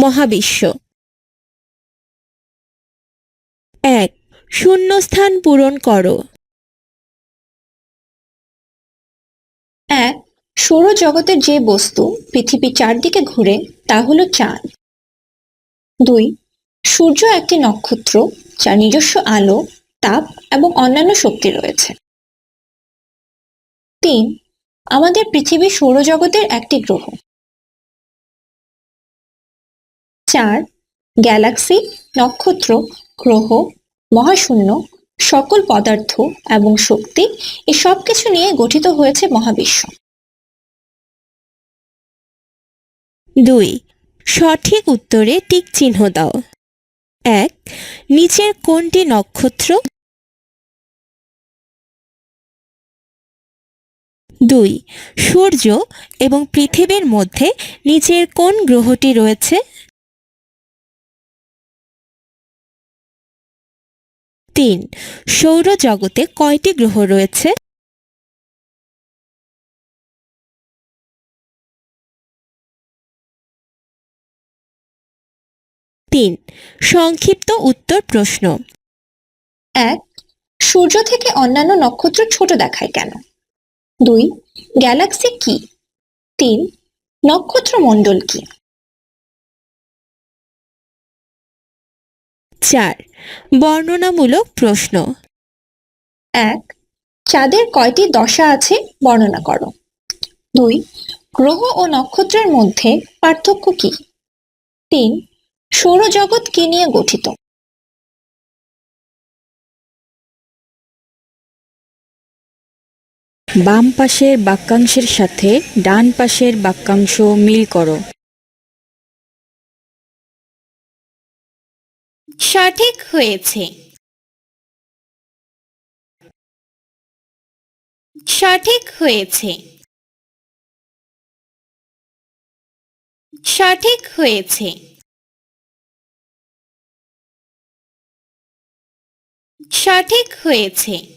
মহাবিশ্ব। এক, শূন্যস্থান পূরণ করো। এক, সৌরজগতের যে বস্তু পৃথিবীর চারদিকে ঘুরে, তা হলো চাঁদ। দুই, সূর্য একটি নক্ষত্র যার নিজস্ব আলো, তাপ এবং অন্যান্য শক্তি রয়েছে। তিন আমাদের পৃথিবী সৌরজগতের একটি গ্রহ। চার, গ্যালাক্সি, নক্ষত্র, গ্রহ, মহাশূন্য, সকল পদার্থ এবং শক্তি এই সব কিছু নিয়ে গঠিত হয়েছে মহাবিশ্ব। দুই, সঠিক উত্তরে টিক চিহ্ন দাও। এক, নিচের কোনটি নক্ষত্র দুই, সূর্য এবং পৃথিবীর মধ্যে নিচের কোন গ্রহটি রয়েছে? তিন, সৌরজগতে কয়টি গ্রহ রয়েছে? তিন, সংক্ষিপ্ত উত্তর প্রশ্ন। এক, সূর্য থেকে অন্যান্য নক্ষত্র ছোট দেখায় কেন? দুই গ্যালাক্সি কি? তিন নক্ষত্রমণ্ডল কি? চার বর্ণনামূলক প্রশ্ন। এক চাঁদের কয়টি দশা আছে বর্ণনা করো। দুই গ্রহ ও নক্ষত্রের মধ্যে পার্থক্য কি? তিন সৌরজগৎ কি নিয়ে গঠিত? বাম পাশের বাক্যাংশের সাথে ডান পাশের বাক্যাংশ মিল করো। সঠিক হয়েছে। সঠিক হয়েছে। সঠিক হয়েছে। সঠিক হয়েছে।